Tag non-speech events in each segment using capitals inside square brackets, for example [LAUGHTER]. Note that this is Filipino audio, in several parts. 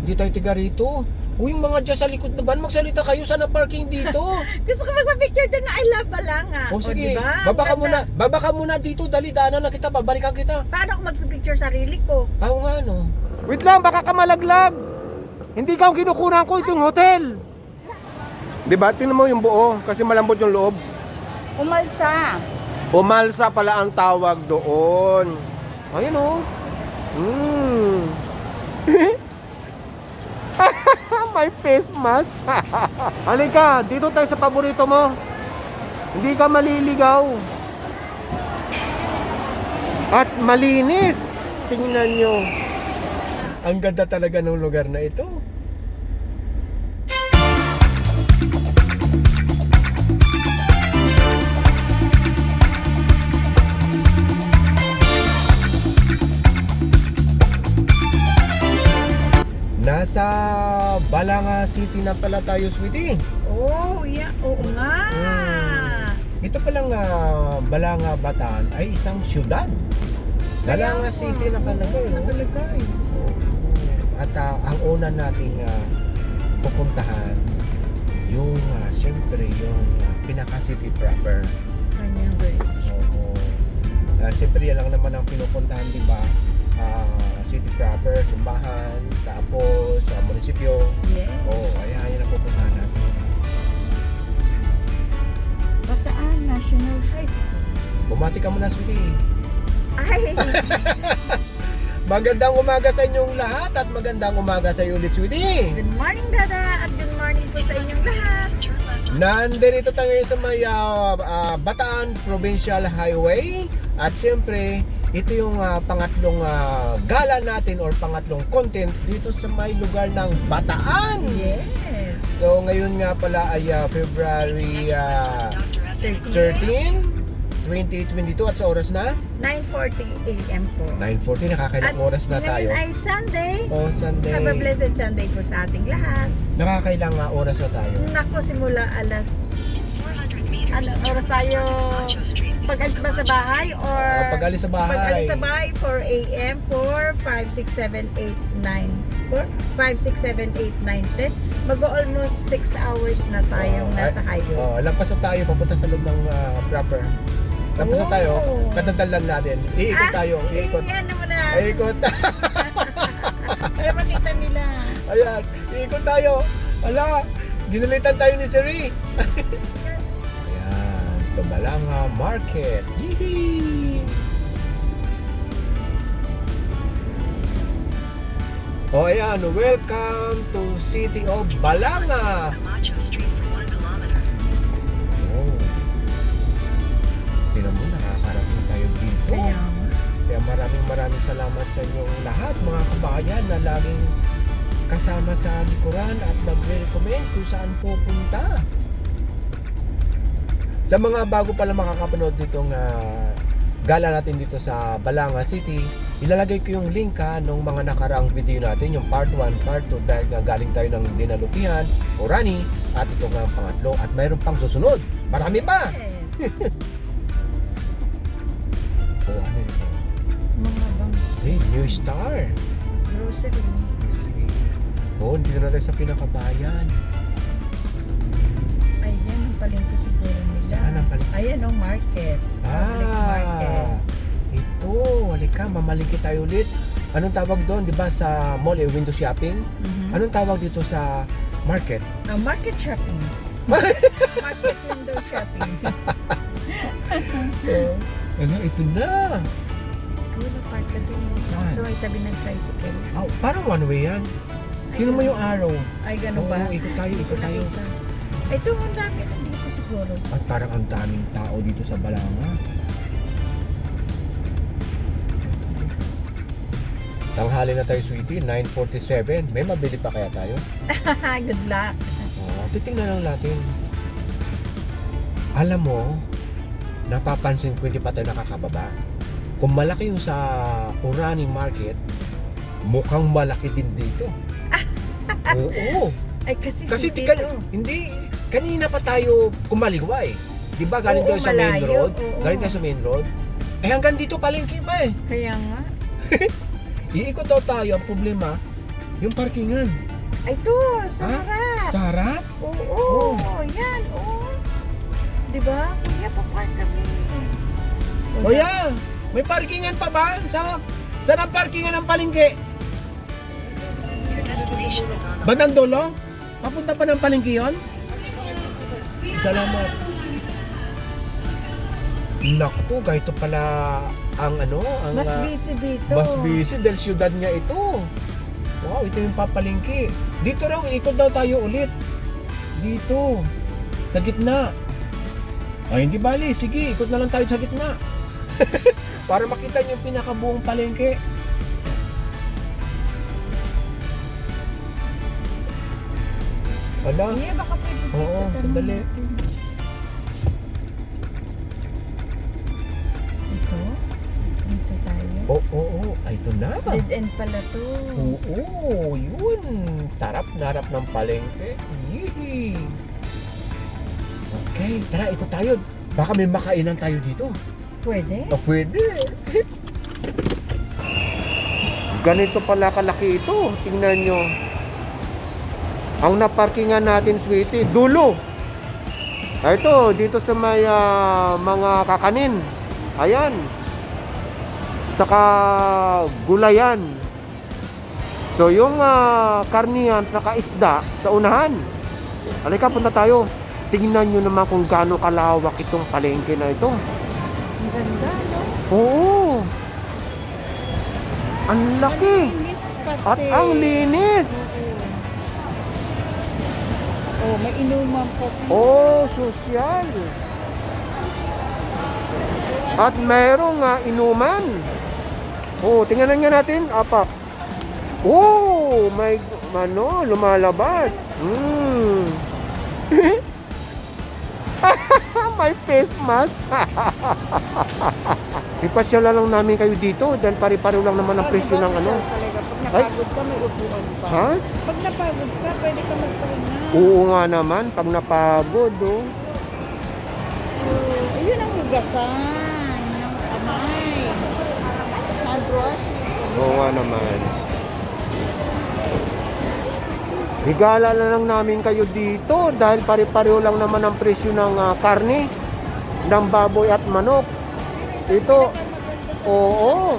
Hindi tayo tiga rito. Uy, yung mga dyan sa likod na van, magsalita kayo. Sana parking dito. [LAUGHS] Gusto ko magpa-picture doon na I love Balanga. o sige, diba? baba ka muna. Baba ka muna dito. Dali, daanan na kita. Babalikan kita. Paano ako magpa-picture sarili ko? Oo nga, no. Wait lang, baka ka malaglag. Hindi ka ang kinukunan ko itong hotel. Di ba? Tingnan mo yung buo kasi malambot yung loob. Umalsa. Umalsa pala ang tawag doon. Ayun oh. Mm. [LAUGHS] May face mask. [LAUGHS] Halika, dito tayo sa paborito mo. Hindi ka maliligaw. At malinis. Tingnan nyo. Ang ganda talaga ng lugar na ito. Nasa Balanga City na pala tayo, sweetie. Oh, yeah. Oo nga. Mm. Ito palang ah, Balanga Bataan ay isang syudad. Balanga Kaya City na pala Oo, no? nakalagay. At ah, ang una nating ah, pupuntahan yung ah, siyempre yung ah, pinaka city proper. Kanyang bridge. Oo. Uh, siyempre yan lang naman ang pinupuntahan, di ba? Ah, city proper, simbahan, tapos sa munisipyo. Yes. Oo, oh, ay yan ang pupuntahan natin. Bataan National High School. Bumati ka muna, sweetie. Ay, [LAUGHS] Magandang umaga sa inyong lahat at magandang umaga sa iyo ulit, sweetie. good morning Dada at good morning po sa inyong lahat. Nandito tayo ngayon sa may ah, ah, Bataan Provincial Highway at siyempre ito yung ah, pangatlong ah, gala natin or pangatlong content dito sa may lugar ng Bataan. Yes. So ngayon nga pala ay ah, February ah, 13, 2022 at sa oras na 9.40 a.m. po. 9.40 nakakailang oras na tayo. ngayon ay Sunday. O Sunday. Have a blessed Sunday po sa ating lahat. Nakakailang oras na tayo. Nako, simula alas... Ano, oras tayo pag-alis ba sa bahay or... Ah, pag-alis sa bahay. Pag-alis sa bahay, 4 a.m. 4, 5, 6, 7, 8, 9. 4, 5, 6, 7, 8, 9, 10. Mag-almost 6 hours na tayong Oo, nasa ay- highway. Oh, lampas na tayo papunta sa loob ng ah, proper. Lampas na tayo, Oh. katatalan natin. Iikot Ah, tayo, iikot. Ano mo na. Iikot. [LAUGHS] Para makita nila. Ayan, iikot tayo. Ala, ginalitan tayo ni Siri. [LAUGHS] Tumalanga Market. Yee! O ayan, welcome to City of Balanga. Oh. Tingnan mo, nakakarating tayo dito. Kaya. Kaya maraming maraming salamat sa inyong lahat mga kabayan na laging kasama sa likuran at nagre-recommend kung saan pupunta. Sa mga bago pala makakapanood nitong ah, gala natin dito sa Balanga City, ilalagay ko yung link ha nung mga nakaraang video natin, yung part 1, part 2 dahil nga galing tayo ng Dinalupihan, Orani, at ito nga ang pangatlo at mayroon pang susunod. Marami pa! Yes. [LAUGHS] O ano ito? Mga bang Hey, New Star! Sige. Oo, dito na tayo sa pinakabayan. Ayan ang palengke siguro. Saan ang? Ayan ang market. Public market. Ah, ito. Halika, mamalingki tayo ulit. Anong tawag doon? Di ba sa mall, eh, window shopping? Mhm. Anong tawag dito sa market? Ah, market shopping. [LAUGHS] market window shopping. [LAUGHS] ano, ito na. Na park ka din? Saan? Ito ay tabi ng tricycle. Oh, parang one way yan. Ay, Tingnan mo yung arrow. Ay, gano'n Oo, ba? ikot tayo, ikot tayo. Ito, ang dami siguro. At parang ang daming tao dito sa Balanga. Tanghali na tayo, sweetie. 9.47. May mabili pa kaya tayo? [LAUGHS] Good luck. Oo, titingnan lang natin. Alam mo, napapansin ko hindi pa tayo nakakababa. Kung malaki yung sa Urani Market, mukhang malaki din dito. [LAUGHS] Oo. Ay, kasi, Kasi si tika, hindi, kanina pa tayo kumaligwa eh. Di ba galing Oo, tayo sa main malayo. road? Oo. Galing tayo sa main road. Eh hanggang dito palengke pa eh. [LAUGHS] Kaya nga. Iikot daw tayo. Ang problema, Yung parkingan. Ay, ito, sa Ha? harap. Sa harap? Oo, yan, oo. Di ba? Kuya, papark kami. Kuya, may parkingan pa ba? Sa, saan ang parkingan ng palengke? Your destination is on the Bandang dulo? Papunta pa ng palengke yun? Salamat. Naku, ganito pala ang ano, ang Mas ah, busy dito. mas busy dahil syudad nga ito. Wow, ito yung papalingki. Dito raw, ikot daw tayo ulit. Dito. Sa gitna. Ay, hindi bali. Sige, ikot na lang tayo sa gitna. [LAUGHS] Para makita niyo yung pinakabuong palengke. Ala, Kuya, baka pwede dito. Oo, sandali. Ito? Dito tayo. oo, oo, ay, ito na. Dead end pala to. Oo, yun. Tarap na harap ng palengke. Yee. Okay, tara, ikot tayo. Baka may makainan tayo dito. Pwede? O, pwede. Ganito pala kalaki ito. Tingnan nyo. Ang naparkingan natin, sweetie, dulo. Ah, Ito, dito sa may ah, mga kakanin. Ayan. Saka gulayan. So, yung ah, karnihan, saka isda, sa unahan. Halika, punta tayo. Tingnan nyo naman kung gaano kalawak itong palengke na ito. Ang ganda, no? Oo. Ang laki. At ang linis. Oh, may inuman pati. Oh, sosyal. At mayroong nga inuman. Oh, tingnan nga natin. Apak. Oh, may ano, lumalabas. Hmm. [LAUGHS] may face mask. [LAUGHS] Ipasya lang namin kayo dito dahil pare-pareho lang naman ang presyo ng ano. Pag napagod ka, may upuan pa. Ha? Pag napagod ka, pwede ka magpahinga. Oo nga naman, pag napagod, oh. Oh, ayun ang hugasan ng kamay. Hand wash. Oo nga naman. Higala na lang namin kayo dito dahil pare-pareho lang naman ang presyo ng ah, karne, ng baboy at manok. Ito, oo,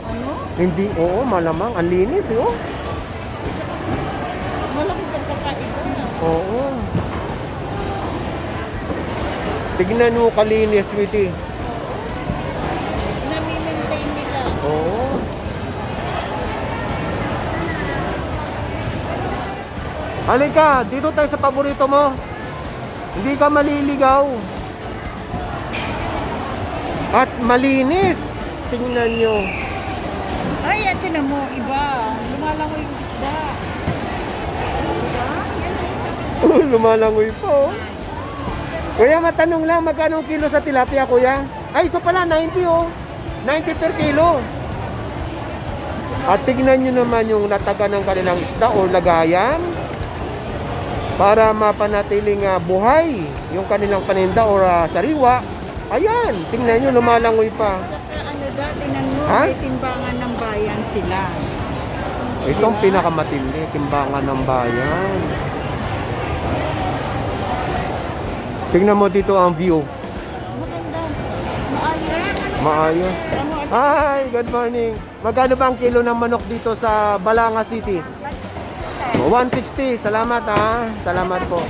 ano? hindi, oo, malamang, ang linis, oh. Tignan mo kalinis, sweetie. Nami-maintain nila. Oo. Halika, dito tayo sa paborito mo. Hindi ka maliligaw. At malinis. Tingnan nyo. Ay, ito na mo, iba. Lumalangoy yung isda. [LAUGHS] Lumalangoy po. Kuya, matanong lang, magkano ang kilo sa tilapia, kuya? Ay, ito pala, 90 oh. 90 per kilo. At tignan nyo naman yung nataga ng kanilang isda o lagayan para mapanatiling ah, buhay yung kanilang paninda o ah, sariwa. Ayan, tingnan nyo, lumalangoy pa. Ano dati Ha? may timbangan ng bayan sila. Itong pinakamatindi, timbangan ng bayan. Tingnan mo dito ang view. Maganda. Maayos. Maayos. Hi, good morning. Magkano ba ang kilo ng manok dito sa Balanga City? Oh, 160. Salamat ha. Salamat po.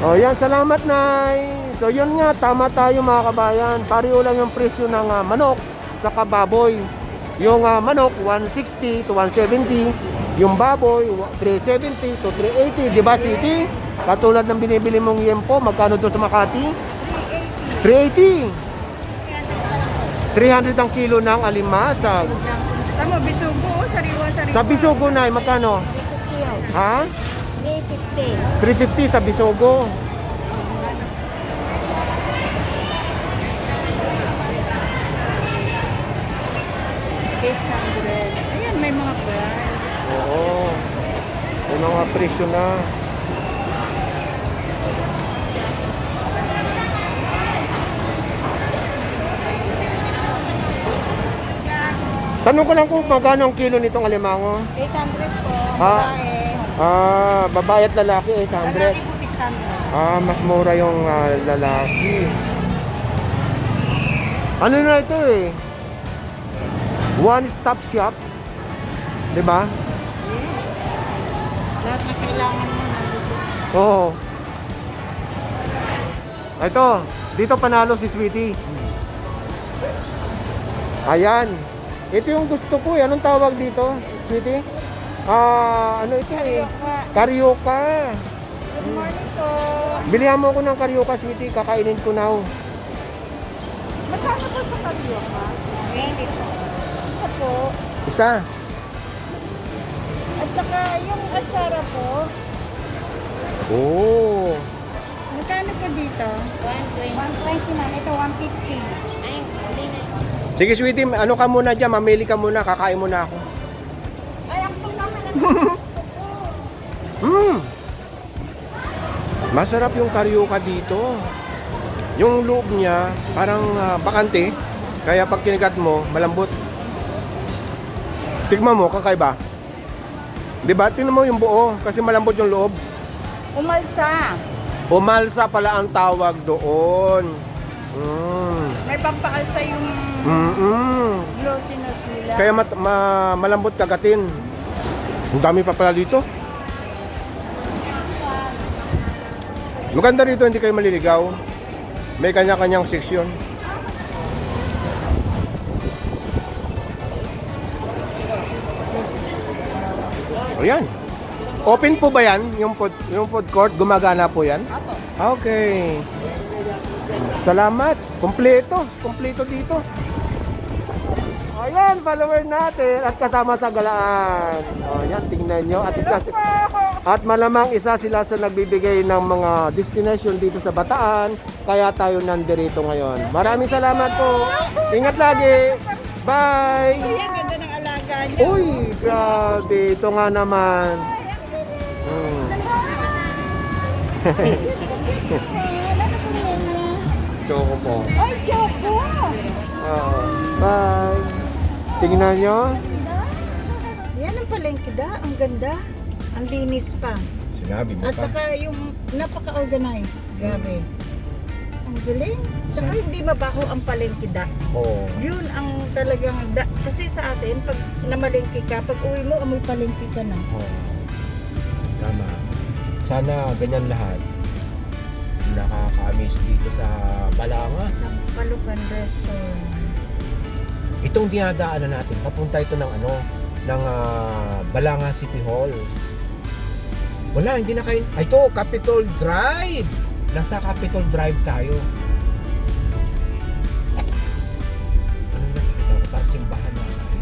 Oh, yan. Salamat, Nay. So, yun nga. Tama tayo mga kabayan. Pareho lang yung presyo ng ah, manok sa baboy. Yung ah, manok, 160 to 170. Yung baboy, 370 to 380. Di ba, City? Katulad ng binibili mong yempo, magkano doon sa Makati? 380. 300 ang kilo ng alimasag. Tama, bisugo. oh, Sariwa-sariwa. Sa Bisogo na, magkano? Ha? 350. 350 sa Bisogo. Ayan, may mga price. Oo. May mga presyo na. Tanong ko lang kung magkano ang kilo nitong alimango. 800 po, Ah. babae. Ah, babae at lalaki, 800. Lalaki po 600. Ah, mas mura yung ah, lalaki. Ano na ito eh? One stop shop. 'Di ba? Lahat na kailangan mo nandito. Oo. Ito, dito panalo si Sweetie. Ayan. Ito yung gusto ko eh. Anong tawag dito, Sweetie? Ah, ano ito eh? Karyoka. Good morning po. Bilihan mo ako ng karyoka, Sweetie. Kakainin ko na. oh. Magkano po sa kariyo ka? 20 po. Isa po. Isa. At saka yung atsara po, Oo. magkano po dito? 120. 120 na. Ito 150. Sige, Sweetie. Ano ka muna dyan? Mamili ka muna. Kakain muna ako. Ay, ako [LAUGHS] Hmm. Masarap yung karyoka dito. Yung loob niya parang ah, bakante. Kaya pag kinikat mo, malambot. Tignan mo, kakaiba. 'Di ba? Tingnan mo yung buo kasi malambot yung loob. Umalsa. Umalsa pala ang tawag doon. Mm. May pampaalsa yung Mm-mm. glutinous nila. Kaya mat- ma- malambot kagatin. Ang dami pa pala dito. Maganda rito, hindi kayo maliligaw. May kanya-kanyang seksyon. Ayan. Open po ba yan? Yung food, yung food court, gumagana po yan? Apo. Okay. Salamat. Kompleto. Kompleto dito. Ayan, follower natin at kasama sa galaan. O, yan, tingnan nyo. At, isa, at malamang isa sila sa nagbibigay ng mga destination dito sa Bataan. Kaya tayo nandirito ngayon. Maraming salamat po. Ingat lagi. Bye. Uy, grabe. Ito nga naman. Hmm. [LAUGHS] Choco po. Ay, Choco! Oo. Bye. Tingnan nyo. Yan ang palengke da. Ang ganda. Ang linis pa. Sinabi At saka yung napaka-organized. Grabe. Ang galing. Tsaka hindi mabaho ang palengke da. Oo. Yun ang talagang da. Kasi sa atin, pag namalengke ka, pag uwi mo, amoy palengke ka na. Oo. Tama. Sana ganyan lahat. Nakaka-amaze dito sa Balanga. Sa Palucan Restaurant. Itong dinadaanan natin, papunta ito ng ano, ng ah, Balanga City Hall. Wala, hindi na kayo. Ay, ito, Capitol Drive. Nasa Capitol Drive tayo. Ano simbahan na tayo.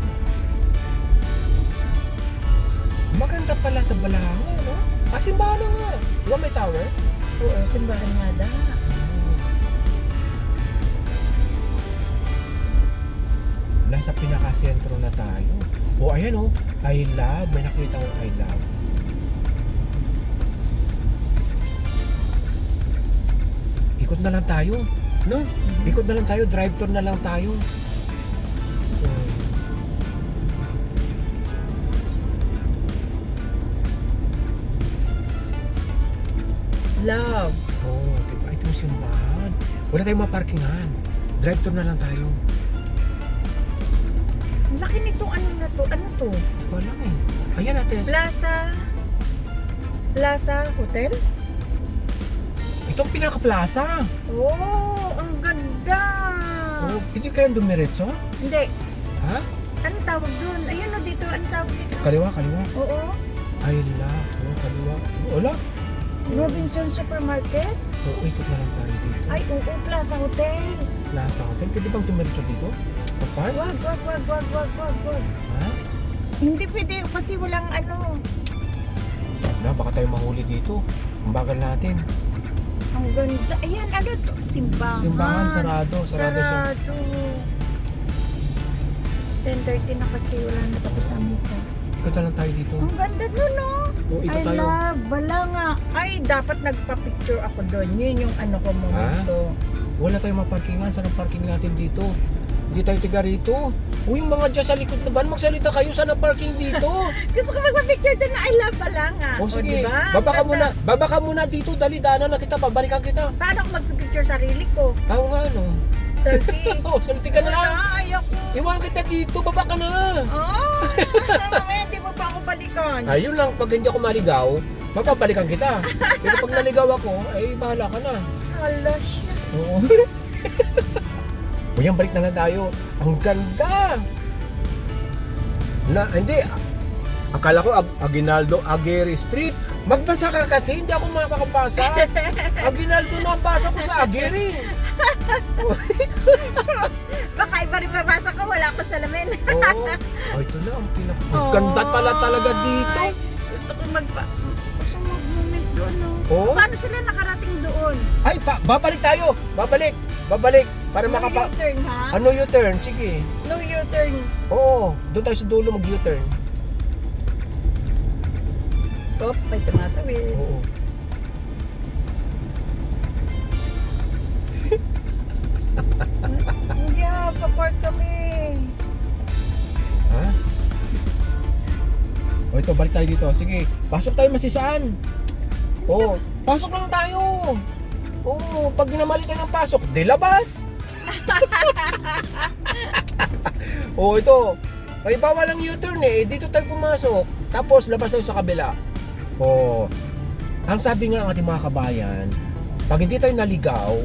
Maganda pala sa Balanga, no? Ah, simbahan na nga. May tower? Oo, simbahan nga da. Nasa pinaka-sentro na tayo. O ayan o, I love. May nakita ko I love. Ikot na lang tayo. No? Ikot na lang tayo. Drive tour na lang tayo. Love. Oo, oh, diba? Ito yung simbahan. Wala tayong maparkingan. Drive tour na lang tayo. Ang laki nitong ano na to. Ano to? Wala eh. Ayan natin. Plaza. Plaza Hotel? Itong pinaka-plaza. Oh, ang ganda. Oh, hindi kaya dumiretso? Hindi. Ha? Anong tawag doon? Ayun o dito. Anong tawag dito? Kaliwa, kaliwa. Oo. I love. Oh, kaliwa. Wala. Robinson Supermarket? So, ikot na lang tayo dito. Ay, oo. Plaza Hotel. Plaza Hotel. Pwede bang tumiretso dito? Kapag? Wag, wag, wag, wag, wag, wag, wag. Ha? Hindi pwede kasi walang ano. Na, baka tayo mahuli dito. Ang bagal natin. Ang ganda. Ayan, ano to? Simbahan. Simbahan, sarado. Sarado siya. Sarado. 10.30 na kasi wala na tapos ang misa. Ikot na lang tayo dito. Ang ganda doon, no? Oh, ikot I tayo. love Balanga. Ay, dapat nagpa-picture ako doon. Yun yung ano ko momento. Wala tayong maparkingan. Saan ang parking natin dito? Hindi tayo tiga rito. Uy, yung mga dyan sa likod na van, magsalita kayo sa parking dito. [LAUGHS] Gusto ko magpa-picture doon na I love Balanga. o sige, diba? baba ka Ganda. muna, baba ka muna dito, dali, daanan na kita, babalikan kita. Paano ako magpa-picture sarili ko? Tama nga, no? Selfie. [LAUGHS] Oh, selfie ka na lang. Wala, ayoko. Iwan kita dito, baba ka na. Oh, [LAUGHS] mamaya pa ako balikan. Ayun lang, pag hindi ako maligaw, mapapalikan kita. [LAUGHS] Pero pag naligaw ako, ay bahala ka na. Hala siya. Oo. [LAUGHS] o yan, balik na lang tayo. Ang ganda! Na, hindi. Akala ko Ag- Aguinaldo Aguirre Street. Magbasa ka kasi, hindi ako makakapasa. [LAUGHS] Aguinaldo na ang basa ko sa Aguirre. Baka iba rin mabasa ko, wala ko salamin. Oo. Ay, ito na. Ang, pinak- ang ganda pala talaga dito. Ay, Gusto ko magpa... Gusto mag-moment doon, no? Oo. Paano sila nakarating doon? Ay, pa- babalik tayo. Babalik. Babalik. Para No makapa... U-turn, ha? Ano U-turn? Sige. No U-turn. Oo. Doon tayo sa dulo mag-U-turn. Oh, may tumatawid. Oo. Kuya, pa-park kami. Ha? O ito, balik tayo dito. Sige, pasok tayo masisaan. Oo, pasok lang tayo. Oo, pag namali tayo ng pasok, di labas. [LAUGHS] Oo, ito. Ay, bawal ang U-turn eh. Dito tayo pumasok. Tapos, labas tayo sa kabila. Oo. Ang sabi nga ng ating mga kabayan, pag hindi tayo naligaw,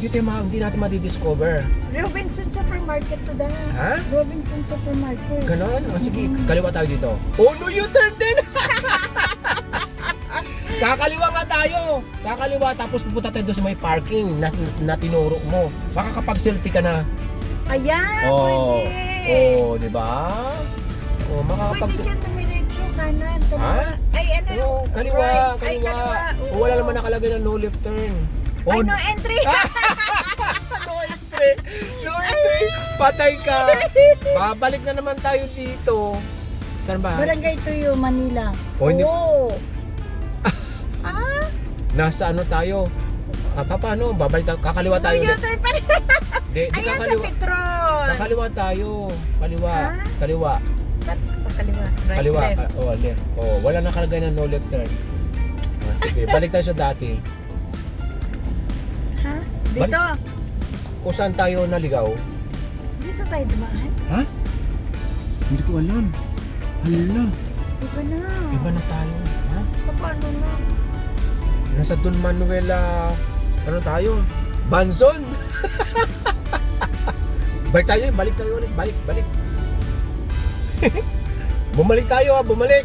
hindi, tayo ma- hindi natin madidiscover. Robinson Supermarket to da. Ha? Robinson Supermarket. Ganon? O sige, kaliwa tayo dito. Oh no, U-turn din! [LAUGHS] Kakaliwa nga tayo. Kakaliwa tapos pupunta tayo doon sa may parking na, na tinuro mo. Baka kapag selfie ka na. Ayan, Oh, pwede. oh, di ba? Oh, makakapag Pwede dyan dumiretso, kanan. kaliwa. Ha? Ay, ano? Oh, kaliwa, right. Ay, kaliwa. kaliwa. Oh, wala naman nakalagay na no left turn. Oh, Ay, no entry. [LAUGHS] no entry. No entry. Patay ka. Babalik na naman tayo dito. Saan ba? Barangay Tuyo, Manila. Oh, hindi- Oo. [LAUGHS] ah? Nasa ano tayo? Ah, pa, paano? Babalik tayo. Kakaliwa tayo No ulit. Pa rin. Di, di Ayan sa kakaliwa. Petrol. Kakaliwa tayo. Kaliwa. Ha? Kaliwa. Sa sa kaliwa. Right, Kaliwa. left. Ka- oh, left. Oh, wala nakalagay na no left turn. Ah, sige, balik tayo sa dati. Dito. Kung saan tayo naligaw? Dito tayo dumaan. Ha? Hindi ko alam. Hala, Iba na. iba na tayo. Ha? Paano na? Nasa Don Manuel, ah, ano tayo? Banson! [LAUGHS] balik tayo, balik tayo ulit, balik, balik. [LAUGHS] bumalik tayo ha, bumalik.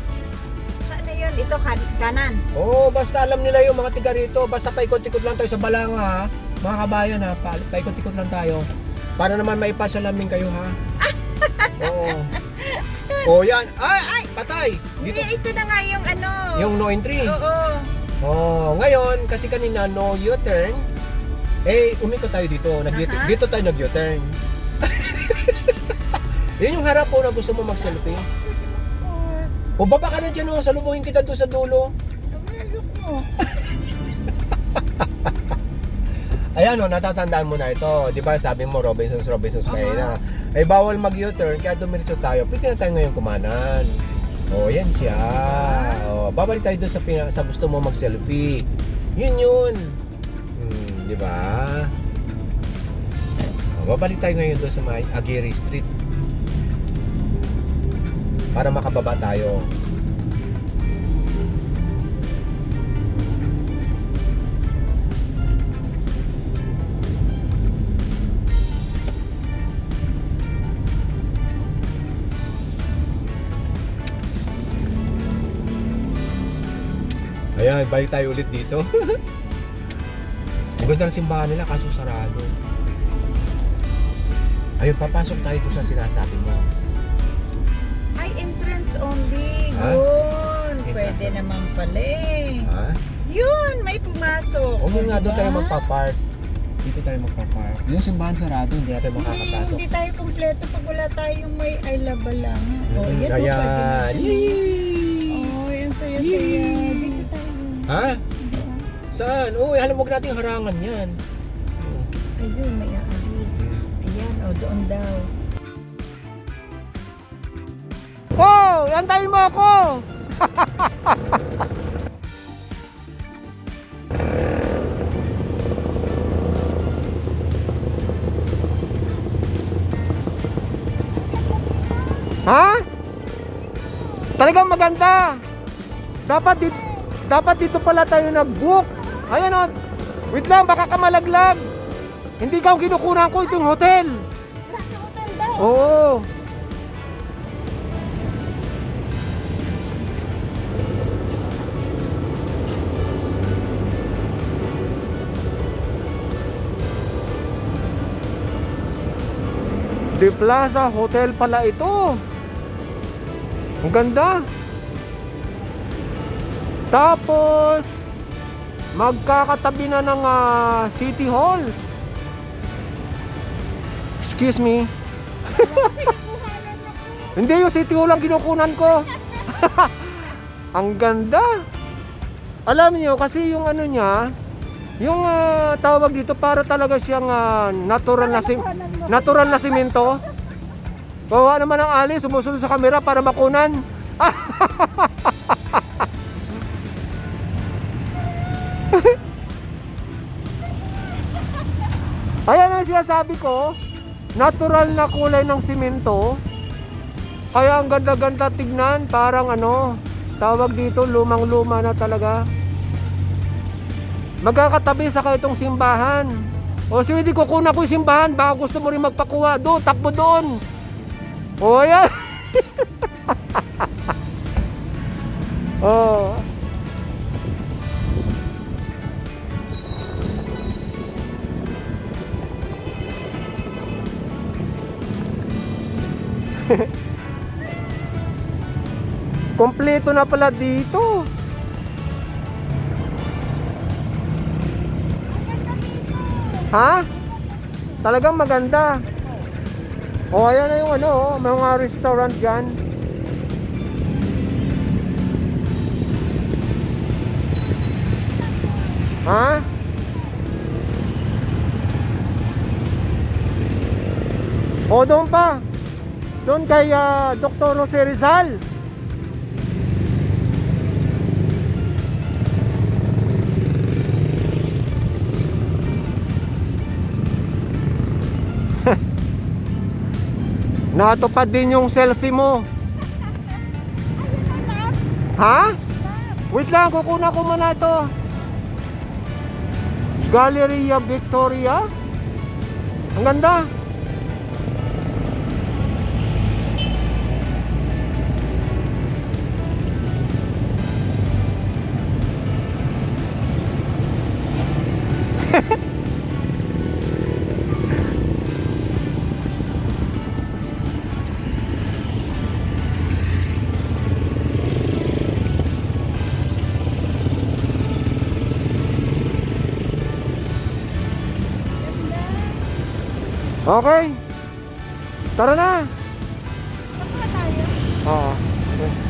Saan na yun? Ito, kan- kanan. Oo, basta alam nila yung mga tiga rito, basta paikot-ikot lang tayo sa Balanga ha. Mga kabayan ha, pa, paikot-ikot lang tayo. Para naman maipasalamin kayo ha. [LAUGHS] Oo. Oh, yan. Ay, patay. Hindi, Dito, ito na nga yung ano. yung no entry. Oo. Oh, ngayon kasi kanina no U-turn. Eh, umikot tayo dito. Nag Aha. dito tayo nag U-turn. [LAUGHS] Yun yung harap po na gusto mo mag-selfie. Oh, O baba ka na dyan, oh. salubungin kita doon sa dulo. tumalok mo. [LAUGHS] Ayan, oh, natatandaan mo na ito. Di ba sabi mo, Robinsons, Robinsons kayo na. Ay, bawal mag-U-turn, kaya dumiretso tayo. Pwede na tayo ngayon kumanan. Oh, yan siya. Oh, babalik tayo doon sa, pina- sa gusto mo mag-selfie. Yun yun. Hmm, di ba? Oh, babalik tayo ngayon doon sa may Aguirre Street. Para makababa tayo. Ayan, balik tayo ulit dito. [LAUGHS] Ang ganda ng simbahan nila kaso sarado. Ayun, papasok tayo doon sa sinasabi mo. Ay, entrance only. Ha? Yun. Entrance Pwede only. naman pala eh. Ha? Yun, may pumasok. O nga doon Diba? tayo magpa-park. Dito tayo magpa-park. Yung simbahan sarado, hindi natin Hindi, makakapasok. hindi tayo kompleto pag wala tayong may I love lang. Oh, Mm, yan. oh, Ayan. pwede Yee! natin. Oh, yan saya-saya. Ha? Saan? Uy, alam mo natin harangan yan. Ayun, may aalis. Ayan, oh, doon daw. Oh, antayin mo ako! [LAUGHS] ha? Talagang maganda. Dapat dito, dapat dito pala tayo nag-book. Ayan o. Wait lang, baka ka malaglag. Hindi ka kinukunan ko itong hotel. Nasa hotel daw. Oo. The Plaza Hotel pala ito. Ang ganda. Tapos magkakatabi na ng ah, City Hall. Excuse me. [LAUGHS] Hindi yung City Hall ang kinukunan ko. [LAUGHS] ang ganda. Alam niyo kasi yung ano niya, yung ah, tawag dito para talaga siyang ah, natural na sim- natural na simento. Kawawa naman ang ali, sumusunod sa kamera para makunan. [LAUGHS] [LAUGHS] Ayan ang sinasabi ko, natural na kulay ng simento. Kaya ang ganda-ganda tignan, parang ano, tawag dito, lumang-luma na talaga. Magkakatabi sa itong simbahan. O sige, di kukunan ko yung simbahan, baka gusto mo rin magpakuha. Do, takbo doon. O yan. [LAUGHS] oh. [LAUGHS] Kompleto na pala dito. Ha? Talagang maganda. O ayan na yung ano, oh, mga restaurant dyan. Ha? O doon pa. Doon kay ah, Dr. Jose Rizal. [LAUGHS] Natupad din yung selfie mo. Ha? Wait lang, kukunan ko muna ito. Galleria Victoria. Ang ganda. Okay. Tara na. Oo. Ha?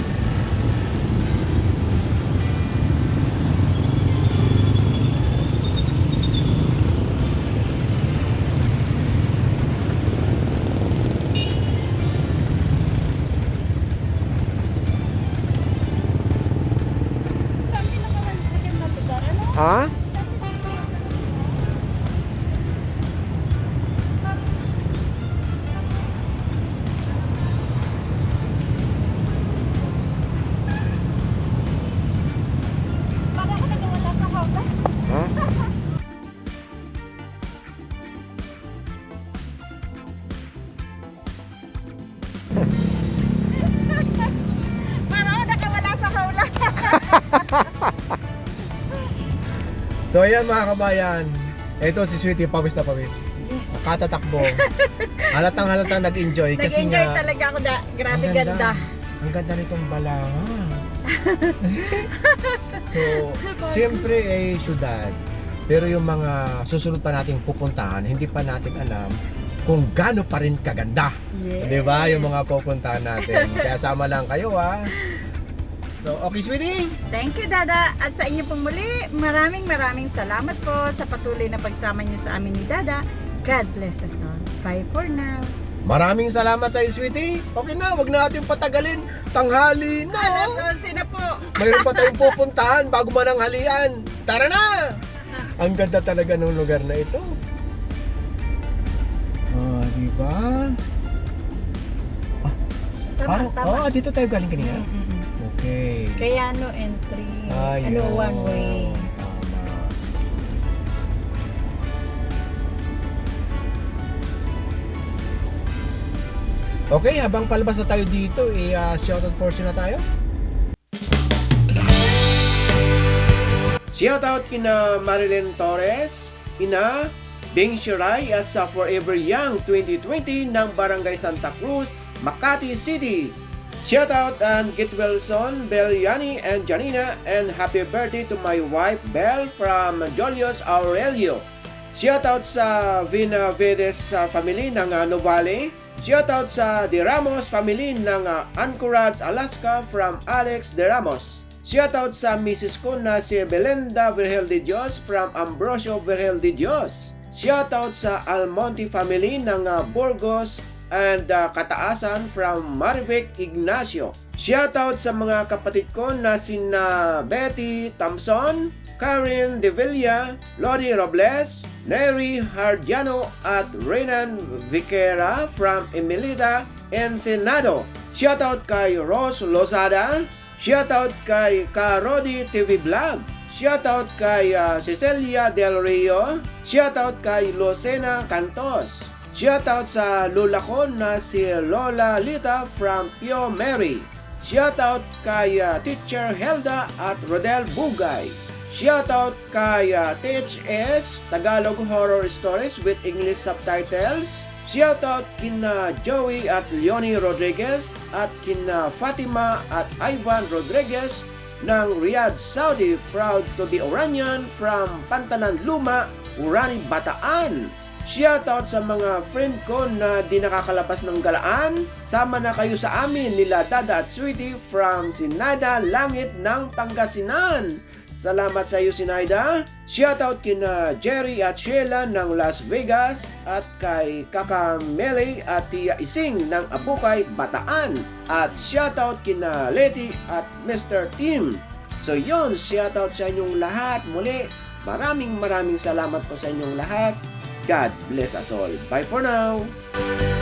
So ayan mga kabayan. Ito si Sweetie, pawis na pawis. Yes. Katatakbo. [LAUGHS] halatang halatang nag-enjoy kasi Nag-enjoy nga talaga ako da. Grabe ang ganda. Ang ganda nitong balanga. [LAUGHS] so, siyempre ay syudad. Pero yung mga susunod pa nating pupuntahan, hindi pa natin alam kung gaano pa rin kaganda. Yes. 'Di ba? Yung mga pupuntahan natin. Kaya sama lang kayo ha. So, okay sweetie. Thank you, Dada. At sa inyo pong muli, maraming maraming salamat po sa patuloy na pagsama niyo sa amin ni Dada. God bless us all. Bye for now. Maraming salamat sa iyo, sweetie. Okay na, wag natin patagalin. Tanghali na. Alas 11 na po. Mayroon pa tayong [LAUGHS] pupuntahan bago mananghalian. Tara na! Ang ganda talaga ng lugar na ito. Ah, di ba? Tama, Parang, tama. oh, dito tayo galing kanina. Mm-mm. Okay. Kaya no entry. Ayun. Ano, one way. Tama. Okay, habang palabas na tayo dito, i-shoutout portion na tayo. Shoutout kina Marilyn Torres, kina Bing Shirai at sa Forever Young 2020 ng Barangay Santa Cruz, Makati City. Shoutout and get well son, Bel Yani and Janina and happy birthday to my wife Bel from Jolios Aurelio. Shoutout sa Vina Vedes sa family ng uh, Novale. Shoutout sa De Ramos family ng uh, Anchorage, Alaska from Alex De Ramos. Shoutout sa Mrs. ko na si Belenda Virgel de Dios from Ambrosio Virgel de Dios. Shoutout sa Almonte family ng uh, Burgos and uh, Kataasan from Marivic Ignacio. Shoutout sa mga kapatid ko na sina Betty Thompson, Karen De Villa, Lodi Robles, Neri Hardiano at Renan Viquera from Emilida, Ensenado. Shoutout kay Ros Lozada, Shoutout kay Karodi TV Vlog. Shoutout kay ah, Cecilia Del Rio. Shoutout kay Lucena Cantos. Shoutout sa lola ko na si Lola Lita from Pio Mary. Shoutout kay ah, Teacher Helda at Rodel Bugay. Shoutout kay ah, THS Tagalog Horror Stories with English subtitles. Shoutout kina Joey at Leonie Rodriguez at kina Fatima at Ivan Rodriguez ng Riyadh, Saudi. Proud to be Oranian from Pantalan Luma, Urani, Bataan. Shoutout sa mga friend ko na di nakakalapas ng galaan. Sama na kayo sa amin nila Dada at Sweetie from Sinada Langit ng Pangasinan. Salamat sa iyo, Sinaida. Shoutout kina Jerry at Sheila ng Las Vegas at kay Kaka Mele at Tia Ising ng Abukay, Bataan. At shoutout kina Leti at Mr. Tim. So yon, shoutout sa inyong lahat muli. Maraming maraming salamat po sa inyong lahat. God bless us all. Bye for now.